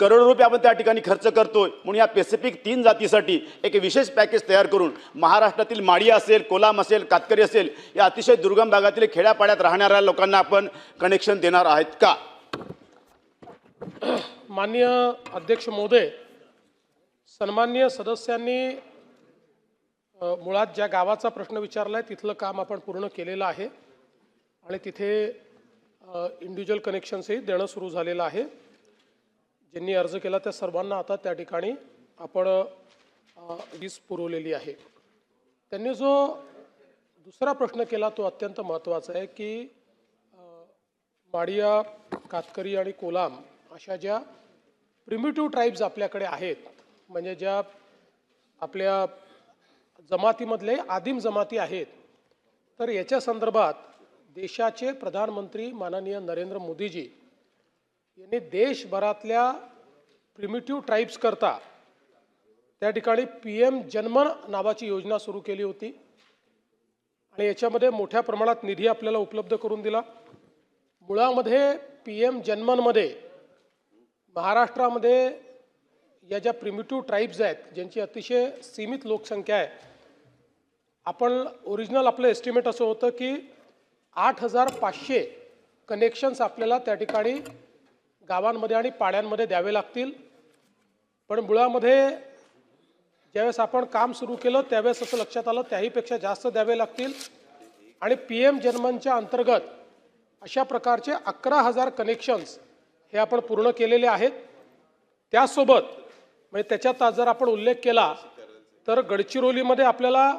करोडो रुपये आपण त्या ठिकाणी खर्च करतोय. म्हणून या पेसिफिक तीन जातीसाठी एक विशेष पॅकेज तयार करून महाराष्ट्रातील माडी असेल कोलाम असेल कातकरी असेल या अतिशय दुर्गम भागातील खेड्यापाड्यात राहणाऱ्या लोकांना आपण कनेक्शन देणार आहेत का? माननीय अध्यक्ष महोदय सन्माननीय सदस्यांनी मुळात ज्या गावाचा प्रश्न विचारला आहे तिथलं काम आपण पूर्ण केलेलं आहे. आणि तिथे इंडिव्हिज्युअल कनेक्शन्सही देणं सुरू झालेलं आहे. ज्यांनी अर्ज केला त्या सर्वांना आता त्या ठिकाणी आपण वीज पुरवलेली आहे. त्यांनी जो दुसरा प्रश्न केला तो अत्यंत महत्त्वाचा आहे की माडिया कातकरी आणि कोलाम अशा ज्या प्रिमिटिव्ह ट्राईब्स आपल्याकडे आहेत म्हणजे ज्या आपल्या जमातीमधले आदिम जमाती आहेत तर याच्या संदर्भात देशाचे प्रधानमंत्री माननीय नरेंद्र मोदीजी यांनी देशभरातल्या प्रिमिटिव्ह ट्राईब्स करता त्या ठिकाणी पी एम जन्मन नावाची योजना सुरू केली होती. आणि याच्यामध्ये मोठ्या प्रमाणात निधी आपल्याला उपलब्ध करून दिला. मुळामध्ये पी एम जन्मनमध्ये महाराष्ट्रामध्ये या ज्या प्रिमिटिव्ह ट्राईब्स आहेत ज्यांची अतिशय सीमित लोकसंख्या आहे आपण ओरिजिनल आपलं एस्टिमेट असं होतं की आठ हजार पाचशे कनेक्शन्स आपल्याला त्या ठिकाणी गावांमध्ये आणि पाड्यांमध्ये द्यावे लागतील. पण मुळामध्ये ज्यावेळेस आपण काम सुरू केलं त्यावेळेस असं लक्षात आलं त्याहीपेक्षा जास्त द्यावे लागतील. आणि पी एम जनमनच्या अंतर्गत अशा प्रकारचे अकरा हजार कनेक्शन्स हे आपण पूर्ण केलेले आहेत. त्यासोबत म्हणजे त्याच्यात आज जर आपण उल्लेख केला तर गडचिरोलीमध्ये आपल्याला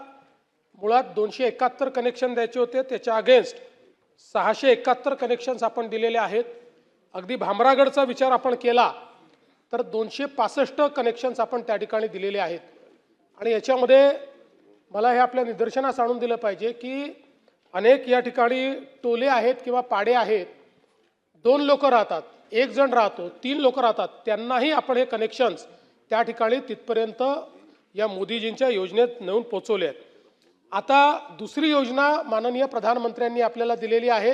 मुळात दोनशे एकाहत्तर कनेक्शन द्यायचे होते. त्याच्या अगेन्स्ट सहाशे एकाहत्तर कनेक्शन्स आपण दिलेले आहेत. अगदी भामरागडचा विचार आपण केला तर दोनशे पासष्ट कनेक्शन्स आपण त्या ठिकाणी दिलेले आहेत. आणि याच्यामध्ये मला हे आपल्या निदर्शनास आणून दिलं पाहिजे की अनेक या ठिकाणी टोले आहेत किंवा पाडे आहेत. दोन लोक राहतात एक जण राहतो तीन लोक राहतात. त्यांनाही आपण हे कनेक्शन्स त्या ठिकाणी तिथपर्यंत या मोदीजींच्या योजनेत नेऊन पोचवले आहेत. आता दुसरी योजना माननीय प्रधानमंत्र्यांनी आपल्याला दिलेली आहे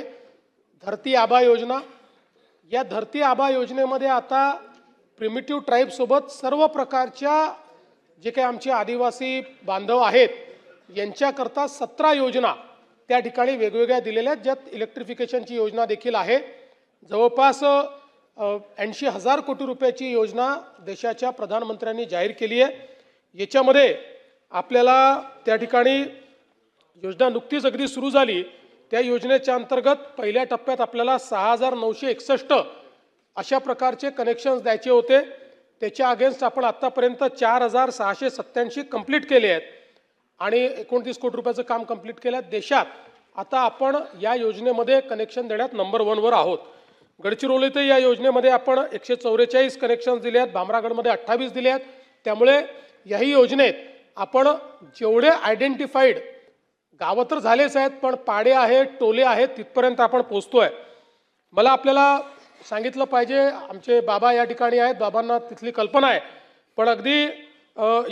धरती आबा योजना. या धरती आबा योजनेमध्ये आता प्रिमिटिव्ह ट्राईबसोबत सर्व प्रकारच्या जे काही आमचे आदिवासी बांधव आहेत यांच्याकरता सतरा योजना त्या ठिकाणी वेगवेगळ्या दिलेल्या आहेत ज्यात इलेक्ट्रिफिकेशनची योजना देखील आहे. जवळपास ऐंशी हजार कोटी रुपयाची योजना देशाच्या प्रधानमंत्र्यांनी जाहीर केली आहे. याच्यामध्ये आपल्याला त्या ठिकाणी योजना नुकतीच अगदी सुरू झाली. त्या योजनेच्या अंतर्गत पहिल्या टप्प्यात आपल्याला सहा हजार नऊशे एकसष्ट अशा प्रकारचे कनेक्शन्स द्यायचे होते. त्याच्या अगेन्स्ट आपण आत्तापर्यंत चार हजार सहाशे सत्त्याऐंशी कंप्लीट केले आहेत. आणि एकोणतीस कोटी रुपयाचं काम कंप्लीट केलं आहे. देशात आता आपण या योजनेमध्ये कनेक्शन देण्यात नंबर वनवर आहोत. गडचिरोलीतही या योजनेमध्ये आपण एकशे चौवेचाळीस कनेक्शन्स दिले आहेत. भामरागडमध्ये अठ्ठावीस दिले आहेत. त्यामुळे याही योजनेत आपण जेवढे आयडेंटिफाईड गावं तर झालेच आहेत पण पाडे आहेत टोले आहेत तिथपर्यंत आपण पोचतोय मला आपल्याला सांगितलं पाहिजे. आमचे बाबा या ठिकाणी आहेत. बाबांना तिथली कल्पना आहे. पण अगदी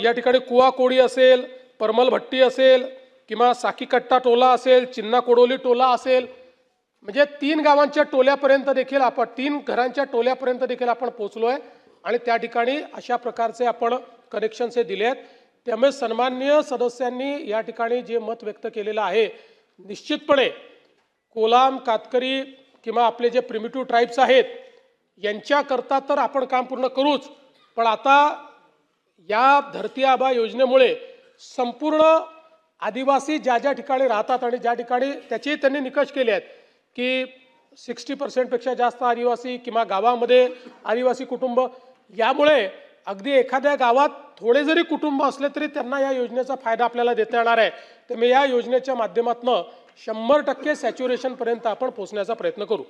या ठिकाणी कुवा कोडी असेल परमल भट्टी असेल किंवा साकीकट्टा टोला असेल चिन्ना कोडोली टोला असेल म्हणजे तीन गावांच्या टोल्यापर्यंत देखील आपण तीन घरांच्या टोल्यापर्यंत देखील आपण पोचलो आहे आणि त्या ठिकाणी अशा प्रकारचे आपण कनेक्शन्स हे दिले आहेत त्यामुळे सन्माननीय सदस्यांनी या ठिकाणी जे मत व्यक्त केलेलं आहे निश्चितपणे कोलाम कातकरी किंवा आपले जे प्रिमिटिव्ह ट्राईब्स आहेत यांच्याकरता तर आपण काम पूर्ण करूच. पण आता या धरती आबा योजनेमुळे संपूर्ण आदिवासी ज्या ज्या ठिकाणी राहतात आणि ज्या ठिकाणी त्याचेही त्यांनी निकष केले आहेत की सिक्स्टी पर्सेंटपेक्षा जास्त आदिवासी किंवा गावामध्ये आदिवासी कुटुंब यामुळे अगदी एखाद्या गावात थोडे जरी कुटुंब असले तरी त्यांना या योजनेचा फायदा आपल्याला देता येणार आहे. त्यामुळे या योजनेच्या माध्यमातून शंभर टक्के सॅच्युरेशनपर्यंत आपण पोहोचण्याचा प्रयत्न करू.